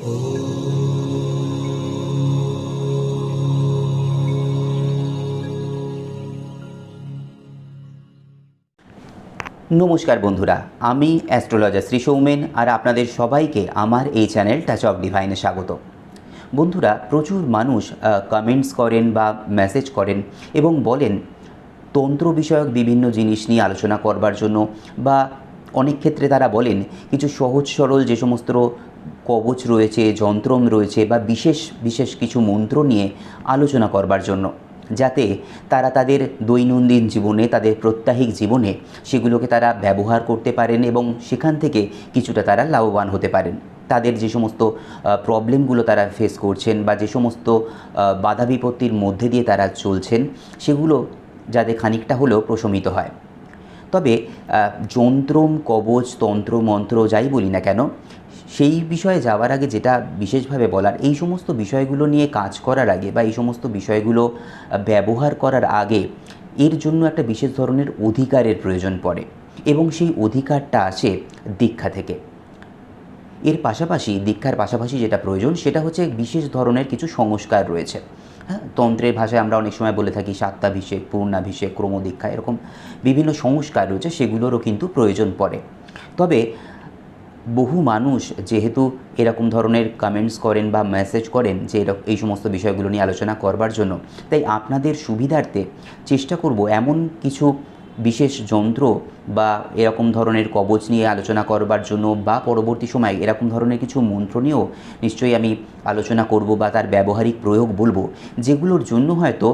নমস্কার বন্ধুরা, আমি অ্যাস্ট্রোলজার শ্রী সৌমেন আর আপনাদের সবাইকে আমার এই চ্যানেল টাচ অফ ডিভাইনে স্বাগত। বন্ধুরা, প্রচুর মানুষ কমেন্টস করেন বা মেসেজ করেন এবং বলেন, তন্ত্র বিষয়ক বিভিন্ন জিনিস নিয়ে আলোচনা করবার জন্য বা অনেক ক্ষেত্রে তারা বলেন, কিছু সহজ সরল যে সমস্ত কবচ রয়েছে, যন্ত্রম রয়েছে বা বিশেষ বিশেষ কিছু মন্ত্র নিয়ে আলোচনা করবার জন্য। যাতে তারা তাদের দৈনন্দিন জীবনে, তাদের প্রত্যাহিক জীবনে সেগুলোকে তারা ব্যবহার করতে পারেন এবং সেখান থেকে কিছুটা তারা লাভবান হতে পারেন। তাদের যে সমস্ত প্রবলেমগুলো তারা ফেস করছেন বা যে সমস্ত বাধা বিপত্তির মধ্যে দিয়ে তারা চলছেন, সেগুলো যাতে খানিকটা হলেও প্রশমিত হয়। তবে যন্ত্রম, কবচ, তন্ত্র, মন্ত্র যাই বলি না কেন সেই বিষয়ে যাওয়ার আগে যেটা বিশেষভাবে বলার, এই সমস্ত বিষয়গুলো নিয়ে কাজ করার আগে বা এই সমস্ত বিষয়গুলো ব্যবহার করার আগে এর জন্য একটা বিশেষ ধরনের অধিকারের প্রয়োজন পড়ে এবং সেই অধিকারটা আসে দীক্ষা থেকে। এর পাশাপাশি, দীক্ষার পাশাপাশি যেটা প্রয়োজন, সেটা হচ্ছে বিশেষ ধরনের কিছু সংস্কার রয়েছে। হ্যাঁ তন্ত্রের ভাষায় আমরা অনেক সময় বলে থাকি সাত্তাভিষেক পূর্ণাভিষেক, ক্রমদীক্ষা, এরকম বিভিন্ন সংস্কার রয়েছে, সেগুলোরও কিন্তু প্রয়োজন পড়ে। তবে বহু মানুষ যেহেতু এরকম ধরনের কমেন্টস করেন বা মেসেজ করেন যে এই সমস্ত বিষয়গুলো নিয়ে আলোচনা করবার জন্য, তাই আপনাদের সুবিধার্থে চেষ্টা করব এমন কিছু বিশেষ যন্ত্র বা এরকম ধরনের কবচ নিয়ে আলোচনা করবার জন্য বা পরবর্তী সময় এরকম ধরনের কিছু মন্ত্র নিয়েও নিশ্চয়ই আমি আলোচনা করব বা তার ব্যবহারিক প্রয়োগ বলব, যেগুলোর জন্য হয়তো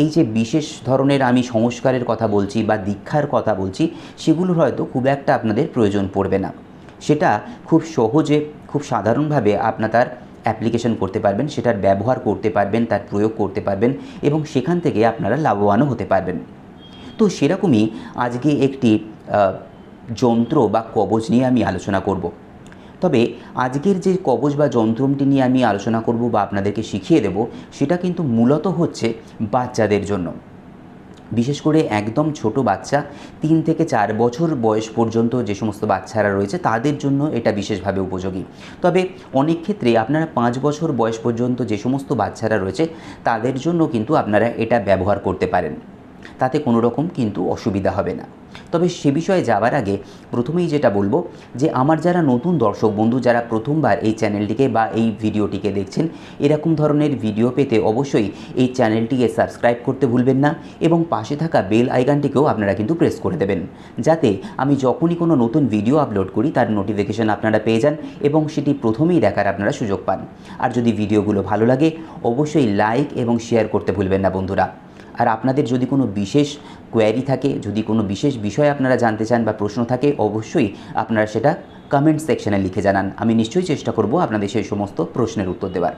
এই যে বিশেষ ধরনের আমি সংস্কারের কথা বলছি বা দীক্ষার কথা বলছি, সেগুলোর হয়তো খুব একটা আপনাদের প্রয়োজন পড়বে না। সেটা খুব সহজে, খুব সাধারণভাবে আপনার তার অ্যাপ্লিকেশন করতে পারবেন, সেটার ব্যবহার করতে পারবেন, তার প্রয়োগ করতে পারবেন এবং সেখান থেকে আপনারা লাভবানও হতে পারবেন। তো সেরকমই আজকে একটি যন্ত্র বা কবচ নিয়ে আমি আলোচনা করব। তবে আজকের যে কবচ বা যন্ত্রটি নিয়ে আমি আলোচনা করব বা আপনাদেরকে শিখিয়ে দেব, সেটা কিন্তু মূলত হচ্ছে বাচ্চাদের জন্য। বিশেষ করে একদম ছোট বাচ্চা, তিন থেকে চার বছর বয়স পর্যন্ত যে সমস্ত বাচ্চারা রয়েছে, তাদের জন্য এটা বিশেষভাবে উপযোগী। তবে অনেক ক্ষেত্রে আপনারা পাঁচ বছর বয়স পর্যন্ত যে সমস্ত বাচ্চারা রয়েছে, তাদের জন্য কিন্তু আপনারা এটা ব্যবহার করতে পারেন। তাতে কোনো রকম কিন্তু অসুবিধা হবে না। তবে সে বিষয়ে যাওয়ার আগে প্রথমেই যেটা বলব যে আমার যারা নতুন দর্শক বন্ধু, যারা প্রথমবার এই চ্যানেলটিকে বা এই ভিডিওটিকে দেখছেন, এরকম ধরনের ভিডিও পেতে অবশ্যই এই চ্যানেলটিকে সাবস্ক্রাইব করতে ভুলবেন না এবং পাশে থাকা বেল আইকনটিকেও আপনারা কিন্তু প্রেস করে দেবেন। যাতে আমি যখনই কোনো নতুন ভিডিও আপলোড করি, তার নোটিফিকেশান আপনারা পেয়ে যান এবং সেটি প্রথমেই দেখার আপনারা সুযোগ পান। আর যদি ভিডিওগুলো ভালো লাগে, অবশ্যই লাইক এবং শেয়ার করতে ভুলবেন না বন্ধুরা। আর আপনাদের যদি কোনো বিশেষ কোয়ারি থাকে, যদি কোনো বিশেষ বিষয় আপনারা জানতে চান বা প্রশ্ন থাকে, অবশ্যই আপনারা সেটা কমেন্ট সেকশানে লিখে জানান। আমি নিশ্চয়ই চেষ্টা করব আপনাদের সেই সমস্ত প্রশ্নের উত্তর দেওয়ার।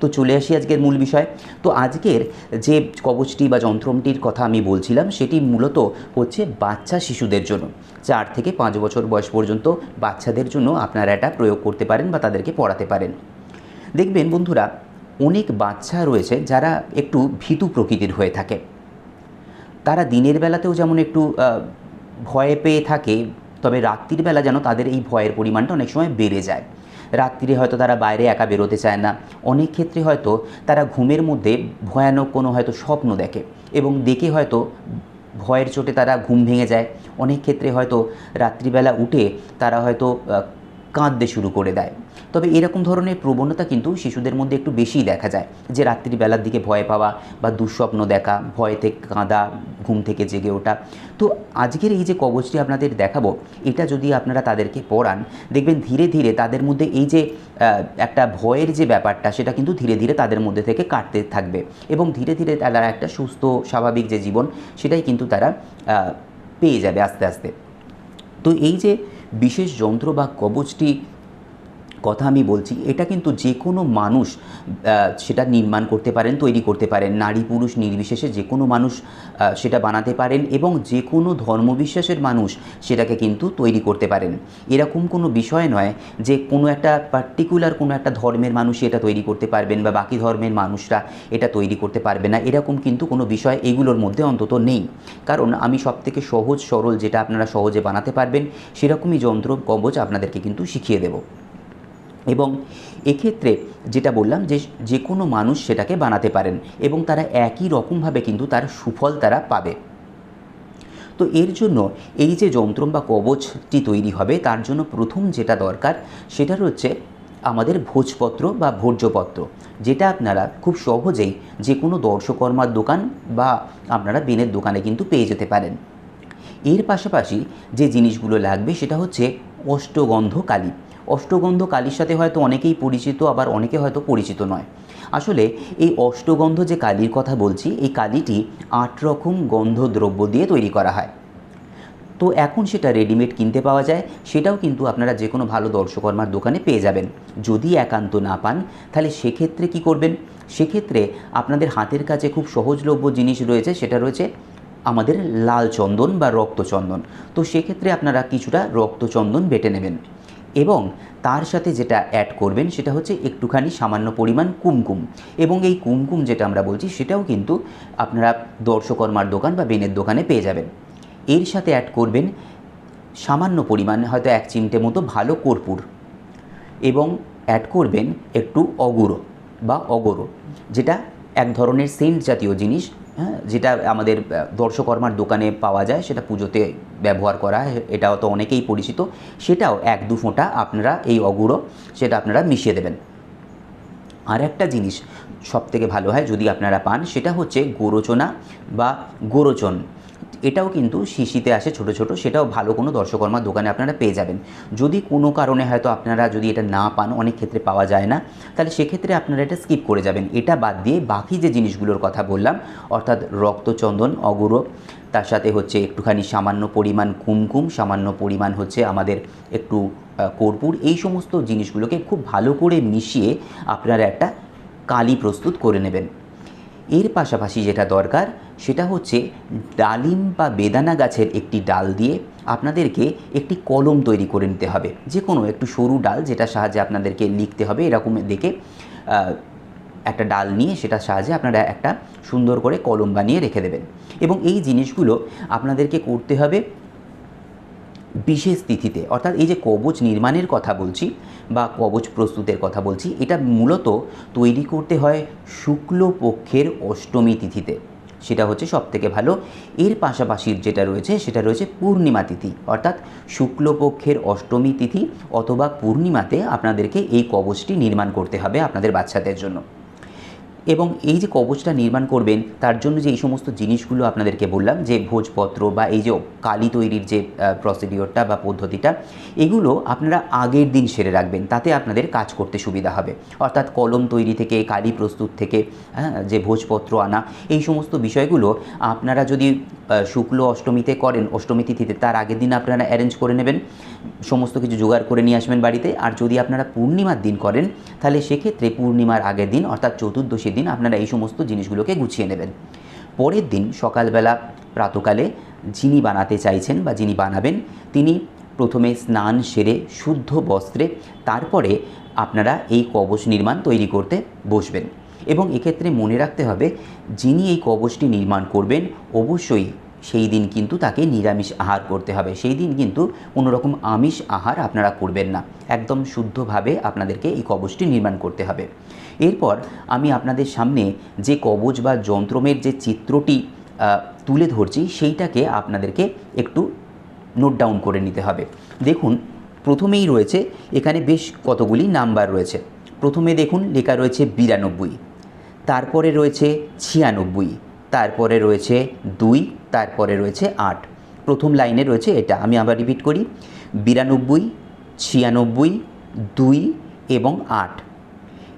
তো চলে আসি আজকের মূল বিষয়। তো আজকের যে কবচটি বা যন্ত্রমটির কথা আমি বলছিলাম, সেটি মূলত হচ্ছে বাচ্চা শিশুদের জন্য। চার থেকে পাঁচ বছর বয়স পর্যন্ত বাচ্চাদের জন্য আপনারা এটা প্রয়োগ করতে পারেন বা তাদেরকে পড়াতে পারেন। দেখবেন বন্ধুরা অনেক বাচ্চা রয়েছে যারা একটু ভীতু প্রকৃতির হয়ে থাকে। তারা দিনের বেলাতেও যেমন একটু ভয় পেয়ে থাকে, তবে রাত্রির বেলা যেন তাদের এই ভয়ের পরিমাণটা অনেক সময় বেড়ে যায়। রাত্রিরে হয়তো তারা বাইরে একা বেরোতে চায় না। অনেক ক্ষেত্রে হয়তো তারা ঘুমের মধ্যে ভয়ানক কোনো হয়তো স্বপ্ন দেখে এবং দেখে হয়তো ভয়ের চোটে তারা ঘুম ভেঙে যায়। অনেক ক্ষেত্রে হয়তো রাত্রিবেলা উঠে তারা হয়তো কাঁদতে শুরু করে দেয়। তবে এরকম ধরনের প্রবণতা কিন্তু শিশুদের মধ্যে একটু বেশিই দেখা যায়, যে রাত্রিবেলার দিকে ভয় পাওয়া বা দুঃস্বপ্ন দেখা, ভয় থেকে কাঁদা, ঘুম থেকে জেগে ওঠা। তো আজকের এই যে কবচটি আপনাদের দেখাবো, এটা যদি আপনারা তাদেরকে পড়ান, দেখবেন ধীরে ধীরে তাদের মধ্যে এই যে একটা ভয়ের যে ব্যাপারটা, সেটা কিন্তু ধীরে ধীরে তাদের মধ্যে থেকে কাটতে থাকবে। এবং ধীরে ধীরে তারা একটা সুস্থ, স্বাভাবিক যে জীবন, সেটাই কিন্তু তারা পেয়ে যাবে আস্তে আস্তে। তো এই যে বিশেষ যন্ত্র বা কবচটি কথা আমি বলছি, এটা কিন্তু যে কোনো মানুষ সেটা নির্মাণ করতে পারেন, তৈরি করতে পারেন। নারী পুরুষ নির্বিশেষে যে কোনো মানুষ সেটা বানাতে পারেন এবং যে কোনো ধর্মবিশ্বাসের মানুষ সেটাকে কিন্তু তৈরি করতে পারেন। এরকম কোনো বিষয় নয় যে কোনো একটা পার্টিকুলার কোনো একটা ধর্মের মানুষই এটা তৈরি করতে পারবেন বা বাকি ধর্মের মানুষরা এটা তৈরি করতে পারবে না। এরকম কিন্তু কোনো বিষয় এগুলোর মধ্যে অন্তত নেই। কারণ আমি সবথেকে সহজ সরল যেটা আপনারা সহজে বানাতে পারবেন, সেরকমই যন্ত্র কবচ আপনাদেরকে কিন্তু শিখিয়ে দেবো। এবং এক্ষেত্রে যেটা বললাম যে যে কোনো মানুষ সেটাকে বানাতে পারেন এবং তারা একই রকমভাবে কিন্তু তার সুফল তারা পাবে। তো এর জন্য এই যে যন্ত্রম বা কবচটি তৈরি হবে, তার জন্য প্রথম যেটা দরকার সেটা হচ্ছে আমাদের ভোজপত্র বা ভোজ্যপত্র। যেটা আপনারা খুব সহজেই যে কোনো দর্শকর্মার দোকান বা আপনারা বেনের দোকানে কিন্তু পেয়ে যেতে পারেন। এর পাশাপাশি যে জিনিসগুলো লাগবে সেটা হচ্ছে অষ্টগন্ধ কালী অষ্টগন্ধ কালীর সাথে হয়তো অনেকেই পরিচিত, আবার অনেকে হয়তো পরিচিত নয়। আসলে এই অষ্টগন্ধ যে কালীর কথা বলছি, এই কালীটি আট রকম গন্ধ দ্রব্য দিয়ে তৈরি করা হয়। তো এখন সেটা রেডিমেড কিনতে পাওয়া যায়, সেটাও কিন্তু আপনারা যে কোনো ভালো দর্শকর্মার দোকানে পেয়ে যাবেন। যদি একান্ত না পান, তাহলে সেক্ষেত্রে কি করবেন? সেক্ষেত্রে আপনাদের হাতের কাছে খুব সহজলভ্য জিনিস রয়েছে, সেটা রয়েছে আমাদের লাল চন্দন বা রক্তচন্দন। তো সেক্ষেত্রে আপনারা কিছুটা রক্তচন্দন বেটে নেবেন। এবং তার সাথে যেটা অ্যাড করবেন সেটা হচ্ছে একটুখানি সামান্য পরিমাণ কুমকুম। এবং এই কুমকুম যেটা আমরা বলছি সেটাও কিন্তু আপনারা দর্শকর্মার দোকান বা বেনের দোকানে পেয়ে যাবেন। এর সাথে অ্যাড করবেন সামান্য পরিমাণ হয়তো এক চিমটে মতো ভালো কর্পূর এবং অ্যাড করবেন একটু অগুরো বা অগরো, যেটা এক ধরনের সেন্ট জাতীয় জিনিস হ্যাঁ যেটা আমাদের দর্শকর্মার দোকানে পাওয়া যায়, সেটা পুজোতে ব্যবহার করা হয় এটাও তো অনেকেই পরিচিত। সেটাও এক দু ফোঁটা আপনারা এই অগুড়ো, সেটা আপনারা মিশিয়ে দেবেন। আর একটা জিনিস সব থেকে ভালো হয় যদি আপনারা পান, সেটা হচ্ছে গোরোচনা বা গোরচন। এটাও কিন্তু শিশিতে আসে ছোট ছোট, সেটাও ভালো কোনো দর্শকর্মার দোকানে আপনারা পেয়ে যাবেন। যদি কোনো কারণে হয়তো আপনারা যদি এটা না পান, অনেক ক্ষেত্রে পাওয়া যায় না, তাহলে সেক্ষেত্রে আপনারা এটা স্কিপ করে যাবেন। এটা বাদ দিয়ে বাকি যে জিনিসগুলোর কথা বললাম, অর্থাৎ রক্তচন্দন অগুরো তার সাথে হচ্ছে একটুখানি সামান্য পরিমাণ কুমকুম, সামান্য পরিমাণ হচ্ছে আমাদের একটু কর্পূর, এই সমস্ত জিনিসগুলোকে খুব ভালো করে মিশিয়ে আপনারা একটা কালি প্রস্তুত করে নেবেন। এর পাশাপাশি যেটা দরকার সেটা হচ্ছে ডালিম বা বেদানা গাছের একটি ডাল দিয়ে আপনাদেরকে একটি কলম তৈরি করে নিতে হবে। যে কোনো একটু সরু ডাল যেটা সাহায্যে আপনাদেরকে লিখতে হবে, এরকম দেখে একটা ডাল নিয়ে সেটার সাহায্যে আপনারা একটা সুন্দর করে কলম বানিয়ে রেখে দেবেন। এবং এই জিনিসগুলো আপনাদেরকে করতে হবে বিশেষ তিথিতে। অর্থাৎ এই যে কবচ নির্মাণের কথা বলছি বা কবচ প্রস্তুতের কথা বলছি, এটা মূলত তৈরি করতে হয় শুক্লপক্ষের অষ্টমী তিথিতে। সেটা হচ্ছে সবথেকে ভালো। এর পাশাপাশি যেটা রয়েছে, সেটা রয়েছে পূর্ণিমা তিথি, অর্থাৎ শুক্লপক্ষের অষ্টমী তিথি অথবা পূর্ণিমাতে আপনাদেরকে এই কবচটি নির্মাণ করতে হবে আপনাদের বাচ্চাদের জন্য। এবং এই যে কবচটা নির্মাণ করবেন, তার জন্য যে এই সমস্ত জিনিসগুলো আপনাদেরকে বললাম, যে ভোজপত্র বা এই যে কালি তৈরির যে প্রসিডিওরটা বা পদ্ধতিটা, এগুলো আপনারা আগের দিন সেরে রাখবেন, তাতে আপনাদের কাজ করতে সুবিধা হবে। অর্থাৎ কলম তৈরি থেকে, কালি প্রস্তুত থেকে হ্যাঁ যে ভোজপত্র আনা, এই সমস্ত বিষয়গুলো আপনারা যদি শুক্ল অষ্টমীতে করেন, অষ্টমী তিথিতে তার আগের দিন আপনারা অ্যারেঞ্জ করে নেবেন, সমস্ত কিছু জোগাড় করে নিয়ে আসবেন বাড়িতে। আর যদি আপনারা পূর্ণিমার দিন করেন, তাহলে সেক্ষেত্রে পূর্ণিমার আগের দিন, অর্থাৎ চতুর্দশীর দিন আপনারা এই সমস্ত জিনিসগুলোকে গুছিয়ে নেবেন। পরের দিন সকালবেলা প্রাতকালে যিনি বানাতে চাইছেন বা যিনি বানাবেন, তিনি প্রথমে স্নান সেরে শুদ্ধ বস্ত্রে তারপরে আপনারা এই কবচ নির্মাণ তৈরি করতে বসবেন। এবং এক্ষেত্রে মনে রাখতে হবে, যিনি এই কবচটি নির্মাণ করবেন, অবশ্যই সেই দিন কিন্তু তাকে নিরামিষ আহার করতে হবে। সেই দিন কিন্তু কোনো রকম আমিষ আহার আপনারা করবেন না। একদম শুদ্ধভাবে আপনাদেরকে এই কবচটি নির্মাণ করতে হবে। এরপর আমি আপনাদের সামনে যে কবচ বা যন্ত্রমের যে চিত্রটি তুলে ধরছি, সেইটাকে আপনাদেরকে একটু নোট ডাউন করে নিতে হবে। দেখুন, প্রথমেই রয়েছে, এখানে বেশ কতগুলি নাম্বার রয়েছে। প্রথমে দেখুন, লেখা রয়েছে বিরানব্বই, তারপরে রয়েছে ছিয়ানব্বই, তারপরে রয়েছে দুই, তারপরে রয়েছে আট। প্রথম লাইনে রয়েছে এটা, আমি আবার রিপিট করি, বিরানব্বই, ছিয়ানব্বই, দুই এবং আট।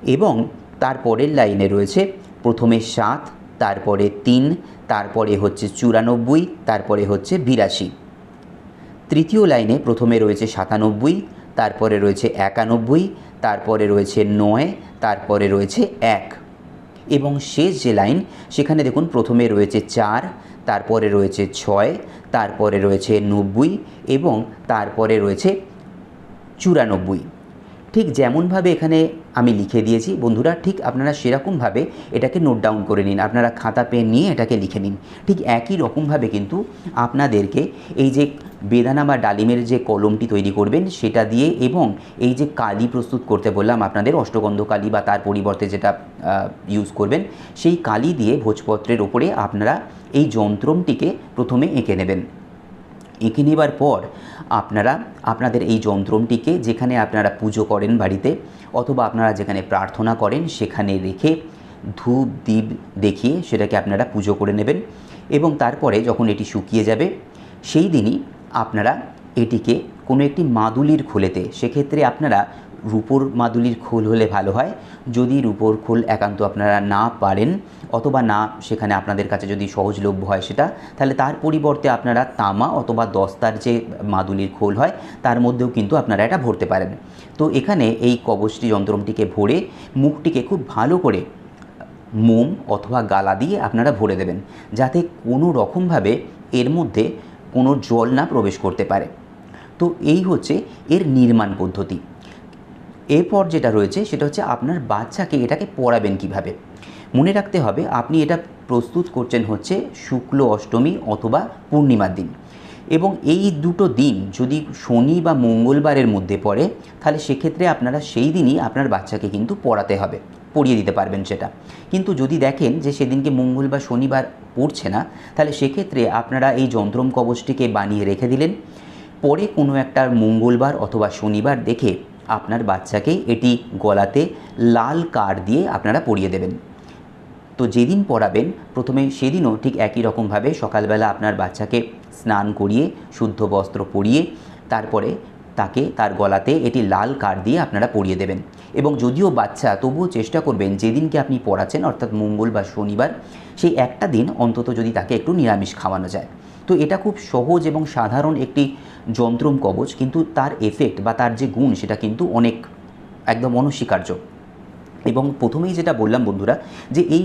এবং তারপরের লাইনে রয়েছে প্রথমে সাত, তারপরে তিন, তারপরে হচ্ছে চুরানব্বই, তারপরে হচ্ছে বিরাশি। তৃতীয় লাইনে প্রথমে রয়েছে সাতানব্বই, তারপরে রয়েছে একানব্বই, তারপরে রয়েছে নয়, তারপরে রয়েছে এক। এবং শেষ যে লাইন, সেখানে দেখুন প্রথমে রয়েছে চার, তারপরে রয়েছে ছয়, তারপরে রয়েছে নব্বই এবং তারপরে রয়েছে চুরানব্বই। ঠিক যেমনভাবে এখানে আমি লিখে দিয়েছি, বন্ধুরা, ঠিক আপনারা সেরকমভাবে এটাকে নোট ডাউন করে নিন। আপনারা খাতা, পেন নিয়ে এটাকে লিখে নিন। ঠিক একই রকমভাবে কিন্তু আপনাদেরকে এই যে বেদানা বা ডালিমের যে কলমটি তৈরি করবেন, সেটা দিয়ে এবং এই যে কালি প্রস্তুত করতে বললাম আপনাদের, অষ্টগন্ধ কালি বা তার পরিবর্তে যেটা ইউজ করবেন, সেই কালি দিয়ে ভোজপত্রের ওপরে আপনারা এই যন্ত্রমটিকে প্রথমে এঁকে নেবেন। এঁকে নেবার পর আপনারা, আপনাদের এই যন্ত্রমটিকে যেখানে আপনারা পুজো করেন বাড়িতে অথবা আপনারা যেখানে প্রার্থনা করেন সেখানে রেখে ধূপ দ্বীপ দেখিয়ে সেটাকে আপনারা পুজো করে নেবেন এবং তারপরে যখন এটি শুকিয়ে যাবে, সেই দিনই আপনারা এটিকে কোনো একটি মাদুলির খোলেতে, সেক্ষেত্রে আপনারা রূপোর মাদুলির খোল হলে ভালো হয়। যদি রূপোর খোল একান্ত আপনারা না পারেন অথবা না সেখানে আপনাদের কাছে যদি সহজলভ্য হয় সেটা, তাহলে তার পরিবর্তে আপনারা তামা অথবা দস্তার যে মাদুলির খোল হয়, তার মধ্যেও কিন্তু আপনারা এটা ভরতে পারেন। তো এখানে এই কবচটি যন্ত্রমটিকে ভরে মুখটিকে খুব ভালো করে মোম অথবা গালা দিয়ে আপনারা ভরে দেবেন, যাতে কোনো রকমভাবে এর মধ্যে কোনো জল না প্রবেশ করতে পারে। তো এই হচ্ছে এর নির্মাণ পদ্ধতি। এরপর যেটা রয়েছে সেটা হচ্ছে আপনার বাচ্চাকে এটাকে পড়াবেন কীভাবে? মনে রাখতে হবে আপনি এটা প্রস্তুত করছেন হচ্ছে শুক্ল অষ্টমী অথবা পূর্ণিমার দিন। এবং এই দুটো দিন যদি শনি বা মঙ্গলবারের মধ্যে পড়ে, তাহলে সেক্ষেত্রে আপনারা সেই দিনই আপনার বাচ্চাকে কিন্তু পড়াতে হবে, পড়িয়ে দিতে পারবেন সেটা। কিন্তু যদি দেখেন যে সেদিনকে মঙ্গল বা শনিবার পড়ছে না, তাহলে সেক্ষেত্রে আপনারা এই যন্ত্রম কবচটিকে বানিয়ে রেখে দিলেন। পরে কোনো একটা মঙ্গলবার অথবা শনিবার দেখে আপনার বাচ্চাকে এটি গলাতে লাল কার দিয়ে আপনারা পরিয়ে দেবেন। তো যেদিন পড়াবেন, প্রথমে সেদিনও ঠিক একই রকমভাবে সকালবেলা আপনার বাচ্চাকে স্নান করিয়ে, শুদ্ধ বস্ত্র পরিয়ে, তারপরে তাকে তার গলাতে এটি লাল কার দিয়ে আপনারা পরিয়ে দেবেন। এবং যদিও বাচ্চা, তবুও চেষ্টা করবেন যেদিনকে আপনি পড়াচ্ছেন, অর্থাৎ মঙ্গল বা শনিবার, সেই একটা দিন অন্তত যদি তাকে একটু নিরামিষ খাওয়ানো যায়। তো এটা খুব সহজ এবং সাধারণ একটি যন্ত্রম কবচ, কিন্তু তার এফেক্ট বা তার যে গুণ সেটা কিন্তু অনেক একদম অনস্বীকার্য। এবং প্রথমেই যেটা বললাম বন্ধুরা, যে এই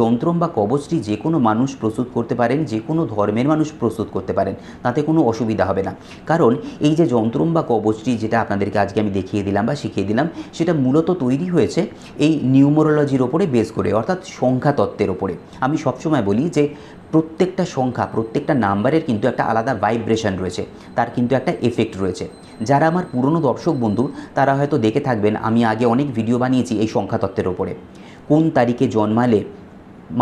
যন্ত্রম বা কবচটি যে কোনো মানুষ প্রস্তুত করতে পারেন, যে কোনো ধর্মের মানুষ প্রস্তুত করতে পারেন, তাতে কোনো অসুবিধা হবে না। কারণ এই যে যন্ত্রম বা কবচটি যেটা আপনাদেরকে আজকে আমি দেখিয়ে দিলাম বা শিখিয়ে দিলাম, সেটা মূলত তৈরি হয়েছে এই নিউমোরোলজির ওপরে বেস করে, অর্থাৎ সংখ্যা তত্ত্বের ওপরে। আমি সবসময় বলি যে প্রত্যেকটা সংখ্যা, প্রত্যেকটা নাম্বারের কিন্তু একটা আলাদা ভাইব্রেশন রয়েছে, তার কিন্তু একটা এফেক্ট রয়েছে। যারা আমার পুরনো দর্শক বন্ধু, তারা হয়তো দেখে থাকবেন, আমি আগে অনেক ভিডিও বানিয়েছি এই সংখ্যাতত্ত্বের ওপরে কোন তারিখে জন্মালে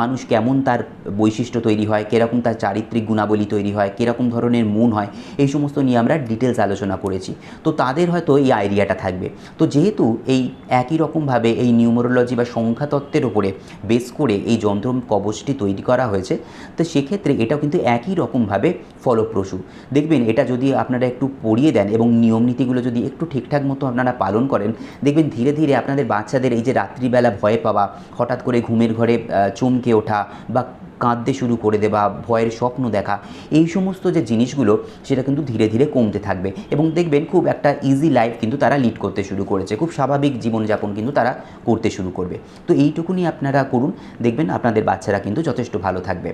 মানুষ কেমন তার বৈশিষ্ট্য তৈরি হয়, কীরকম তার চারিত্রিক গুণাবলী তৈরি হয়, কীরকম ধরনের মন হয়, এই সমস্ত নিয়ে আমরা ডিটেলস আলোচনা করেছি। তো তাদের হয়তো এই আইডিয়াটা থাকবে। তো যেহেতু এই একই রকমভাবে এই নিউমোরোলজি বা সংখ্যাতত্ত্বের উপরে বেস করে এই যন্ত্র কবচটি তৈরি করা হয়েছে, তো সেক্ষেত্রে এটাও কিন্তু একই রকমভাবে ফলপ্রসূ। দেখবেন এটা যদি আপনারা একটু পড়িয়ে দেন এবং নিয়ম নীতিগুলো যদি একটু ঠিকঠাক মতো আপনারা পালন করেন, দেখবেন ধীরে ধীরে আপনাদের বাচ্চাদের এই যে রাত্রিবেলা ভয় পাওয়া, হঠাৎ করে ঘুমের ঘরে চুম চমকে ওঠা বা কাঁদতে শুরু করে দেওয়া, ভয়ের স্বপ্ন দেখা, এই সমস্ত যে জিনিসগুলো, সেটা কিন্তু ধীরে ধীরে কমতে থাকবে। এবং দেখবেন খুব একটা ইজি লাইফ কিন্তু তারা লিড করতে শুরু করেছে। খুব স্বাভাবিক জীবনযাপন কিন্তু তারা করতে শুরু করবে। তো এইটুকুনি আপনারা করুন। দেখবেন আপনাদের বাচ্চারা কিন্তু যথেষ্ট ভালো থাকবে।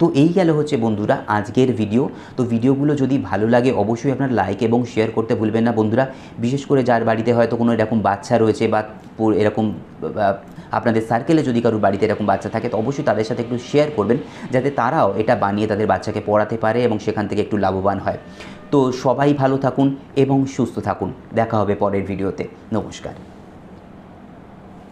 তো এই গেল হচ্ছে বন্ধুরা আজকের ভিডিও তো ভিডিওগুলো যদি ভালো লাগে, অবশ্যই আপনার লাইক এবং শেয়ার করতে ভুলবেন না বন্ধুরা। বিশেষ করে যার বাড়িতে হয়তো কোনো এরকম বাচ্চা রয়েছে বা এরকম আপনাদের সার্কেলে যদি কারোর বাড়িতে এরকম বাচ্চা থাকে, তো অবশ্যই তাদের সাথে একটু শেয়ার করবেন, যাতে তারাও এটা বানিয়ে তাদের বাচ্চাকে পড়াতে পারে এবং সেখান থেকে একটু লাভবান হয়। তো সবাই ভালো থাকুন এবং সুস্থ থাকুন। দেখা হবে পরের ভিডিওতে নমস্কার।